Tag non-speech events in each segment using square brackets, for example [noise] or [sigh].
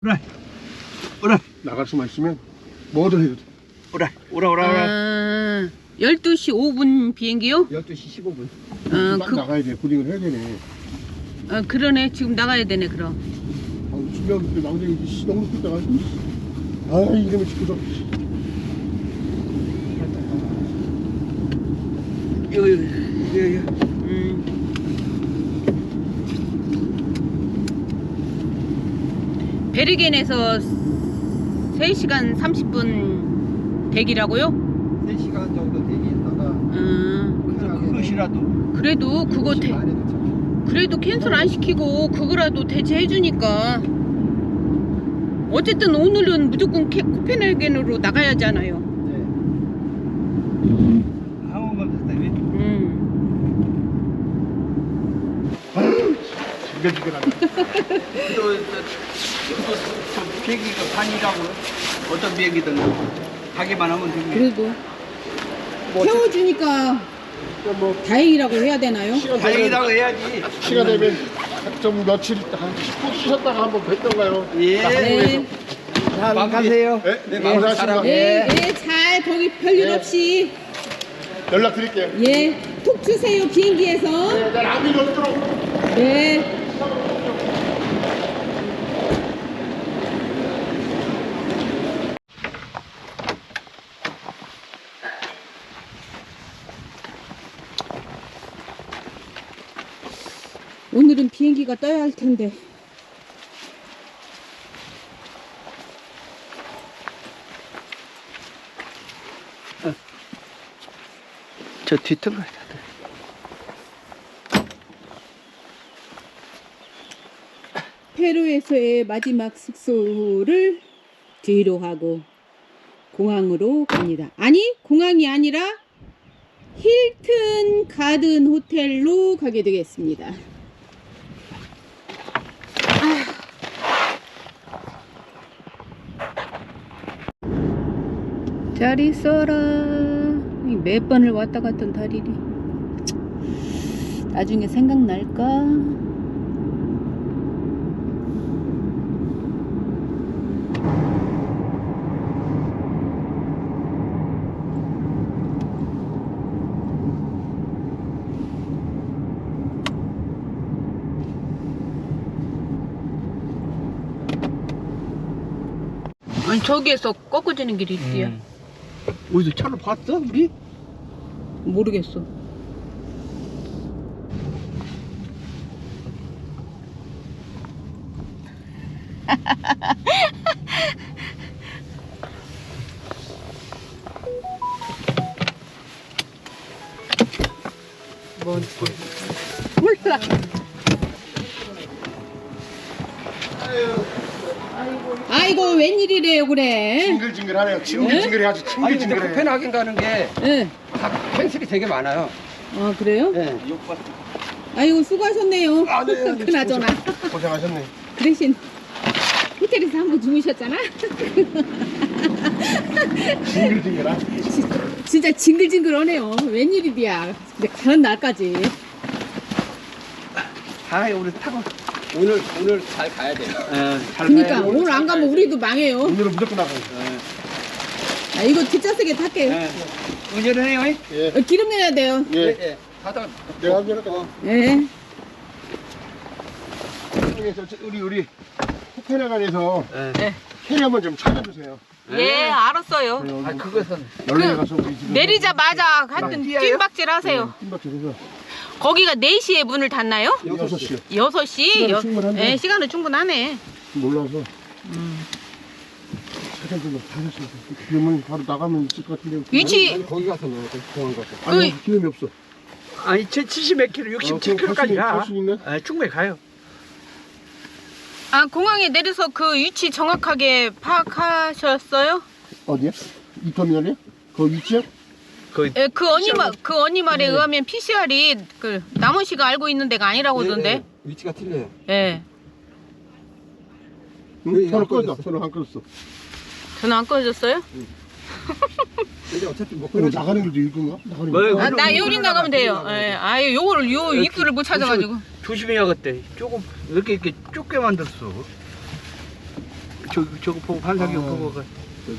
그래. 그래. 나갈 수만 있으면 뭐든 해도 돼. 오라. 오라 오라 오라. 아, 12시 5분 비행기요? 12시 15분. 어, 딱 그, 나가야 돼. 구딩을 해야 되네. 어, 그러네. 지금 나가야 되네, 그럼. 아, 그 망정이 씨 너무 춥다가. 아, 이름을 짓고서. 여기 여기 여기. 베르겐에서 3시간 30분 대기라고요? 3시간 정도 대기했다가 음, 그것이라도 그래도 그거 대. 그래도 캔슬 안 시키고 그거라도 대체해 주니까 어쨌든 오늘은 무조건 캐, 코펜하겐으로 나가야잖아요. 네. 항공권 됐다며. 음. 지글지글하네. [laughs] 또, 또, 또, 또 비행기가 반이라고 어떤 비행기든 가기만 하면 되고. 그래도 태워주니까 뭐, 다행이라고 해야 되나요? 다행이라고 해야지. 시간 되면 좀 며칠, 한 10분 쉬셨다가 한번 뵀던가요? 예. 네. 잘 가세요. 네, 네, 예, 감사합니다. 사람. 네, 네, 잘 거기 별일 네. 없이 연락 드릴게요. 예, 톡 주세요 비행기에서. 네, 내일 아무 일 없도록. 네. 오늘은 비행기가 떠야 할 텐데. 저 뒤뜰 가야 돼. 페루에서의 마지막 숙소를 뒤로 하고 공항으로 갑니다. 아니, 공항이 아니라 힐튼 가든 호텔로 가게 되겠습니다. 잘 있어라. 이몇 번을 왔다 갔던 다리리. 나중에 생각날까? 아니 저기에서 꺾어지는 길이 있대요. 음. 어디서 차를 봤어 우리? 모르겠어. 뭔? 몰라. 아이고 웬일이래요 그래. 징글징글하네요. 징글징글해야지. 아니 근데 징글징글해. 코펜하겐 가는 게 다 예. 캔슬이 되게 많아요. 아 그래요? 네. 아이고 수고하셨네요. 아, 네, 네, 그나저나. 고생하셨네. 그 대신 호텔에서 한 번 주무셨잖아. 징글징글하. 진- 진짜 징글징글하네요. 웬일이야. 근데 가는 날까지. 아 우리 타고 오늘 오늘 잘 가야 돼요. 잘 그러니까 오늘 안 가면 우리도 망해요. 오늘은 무조건 나가요. 아, 이거 뒷좌석에 탈게요. 네. 운전해요. 예. 예. 어, 기름 내야 돼요. 예. 예. 타다 내가 한번 예. 그래서 저- 우리 우리 코펜하겐에서 예. 캐리 한번 좀 찾아주세요. 예, 알았어요. 네, 아 여기 그것은 연락해 가서 우리 집에 내리자마자 하여튼? 찐박질 하세요. 팀박해서 거기가 4시에 문을 닫나요? 여섯 시요. 6시? 시간은 여- 충분한데. 예, 시간은 충분하네. 몰라서 뭐 찾았습니다. 그러면 바로 나가면 있을 것 같은데 위치, 거기 가서 넣어. 공항 가서. 아니 기름이 없어. 아니 제 70몇 킬로, 67킬로까지 가. 갈수 있네. 아, 충분히 가요. 아, 공항에 내려서 그 위치 정확하게 파악하셨어요? 어디야? 이 터미널이야? 그 위치야? 그 예, 그 언니 말, 그 언니 말에 의하면 PCR이 그 남은 씨가 알고 있는 데가 아니라고 하던데. 네, 위치가 틀려요. 예. 응? 네, 꺼졌다. 꺼졌어. 손을 안 꺼졌어. 전화 안 꺼졌어요? 근데 어차피 못 그럼. 나가는 길도 이건가? 나가는? 길. 아, 나 요리 나가면 돼요. 예. 아유, 요거를 요 입구를 못 찾아가지고. 조심해야 그때. 조금 왜 이렇게 이렇게 좁게 만들었어? 저, 저거 보고 아. 보고 그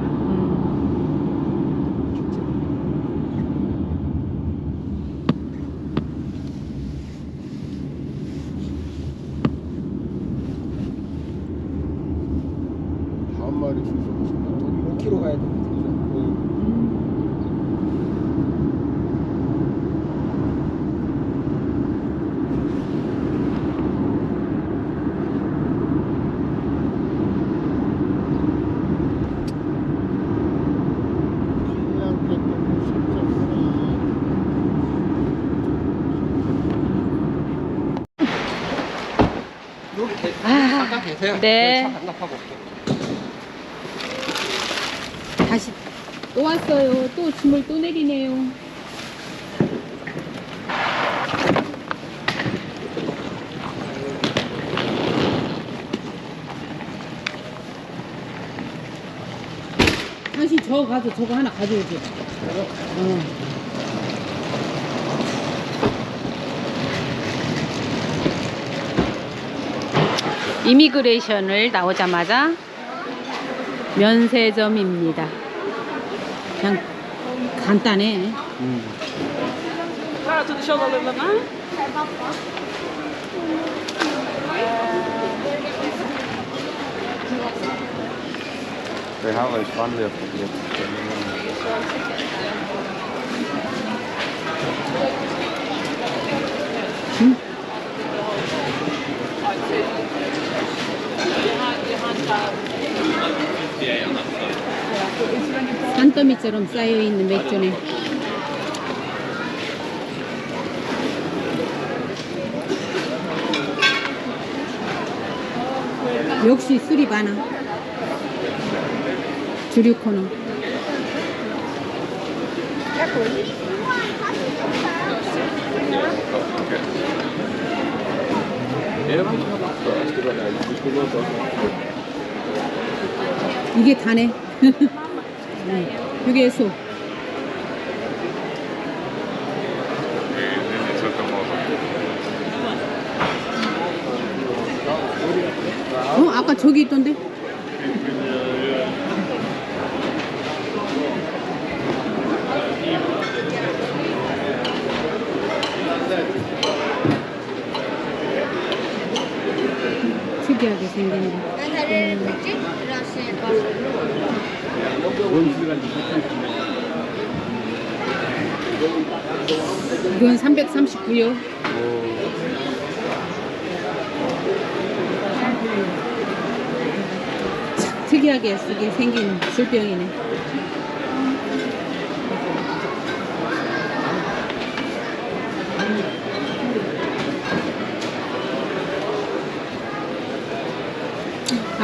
저기 참. 항의하지 말라는 얘기구만. 다음 말이 좀 5km 가야 돼. 그냥 깼던 실적이구나. 여기 계- 계세요. 네. 차 반납하고 올게요. 다시 또 왔어요. 또 짐을 또 내리네요. 당신 저 가서 저거 하나 가져오지. 어. 이미그레이션을 나오자마자 면세점입니다. 그냥 간단해. They have a fun lift. 산더미처럼 쌓여있는 맥주네. 역시 술이 많아. 주류 코너. 이게 다네. 응, 이게 소. 어, 아까 저기 있던데? 특이하게 생긴 거. 이건 339요. 특이하게 쓰게 생긴 술병이네.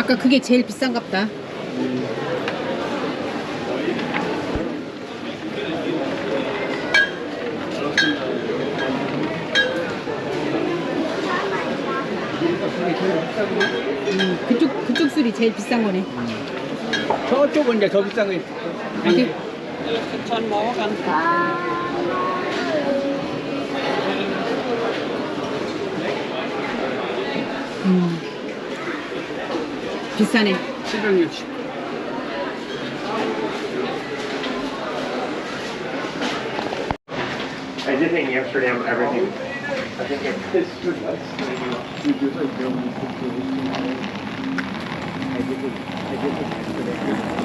아까 그게 제일 비싼갑다. 음, 그쪽 그쪽 술이 제일 비싼 거네. 저쪽은 이제 더 비싼 거 있어. 어디? 음. Pisane. Siedemdziesiąt. I did think Amsterdam everything. I think it's too much. Don't. I did think I did think Amsterdam.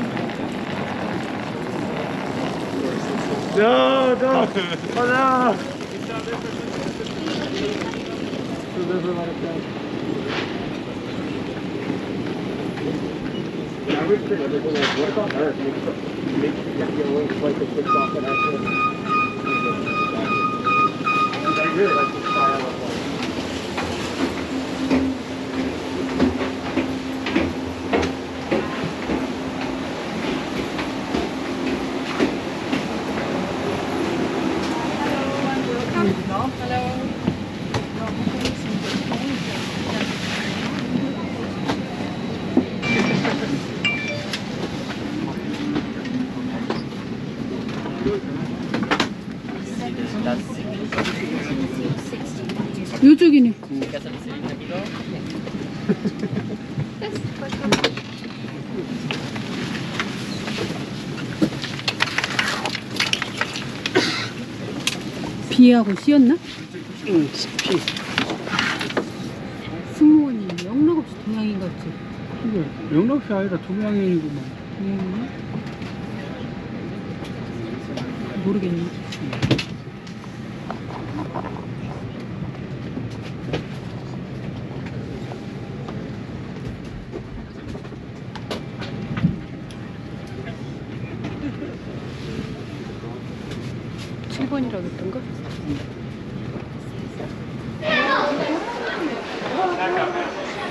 No, no, oh no! I was thinking, like. Make sure, make sure that the only flight that takes off in our ship. I really like 요쪽이네. 비하고 씌었나? 응, 피. 승무원이 영락 없이 동양인 같지. 이게 영락시 아니라 동양인이구만. 음. 모르겠네. 칠번이라그랬던가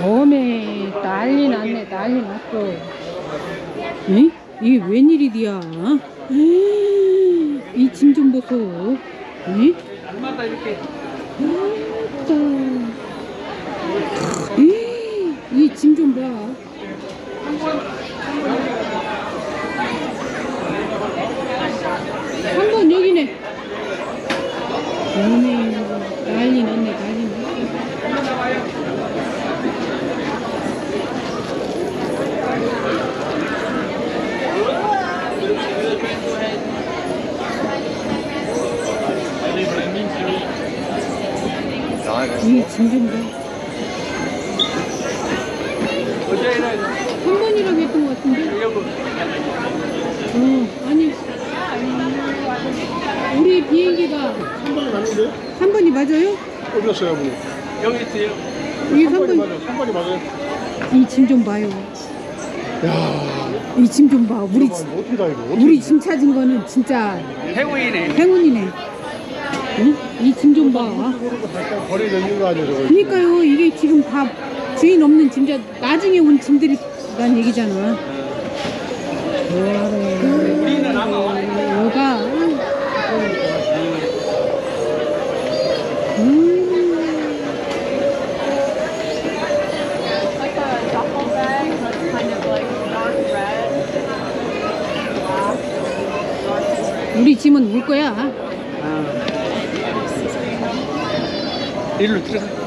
어메 난리 났네 난리 났어 에? 이게 웬일이디야 이 짐 좀 보소 에? 날마다 이렇게 이 짐 좀 봐. 한 번 여기네. 1년이라고 했던 것 같은데? 어, 아니, 우리 비행기가 3번이 맞는데요? 3번이 맞아요? 어디 갔어요, 아버님? 여기 있어요. 이게 3번이 맞아요. 번이 맞아요. 이 짐 좀 봐요. 야 이 짐 좀 봐. 우리, 어떻게 이거? 우리 짐 찾은 거는 진짜 해우이네. 행운이네. 응? 이 짐 좀 봐. 버리는 거 아니에요, 그러니까요, 이게 지금 다 주인 없는 짐자, 나중에 온 짐들이 란 얘기잖아. 우리는 아마? 음. red. 우리 짐은 올 거야. 일로 들어가.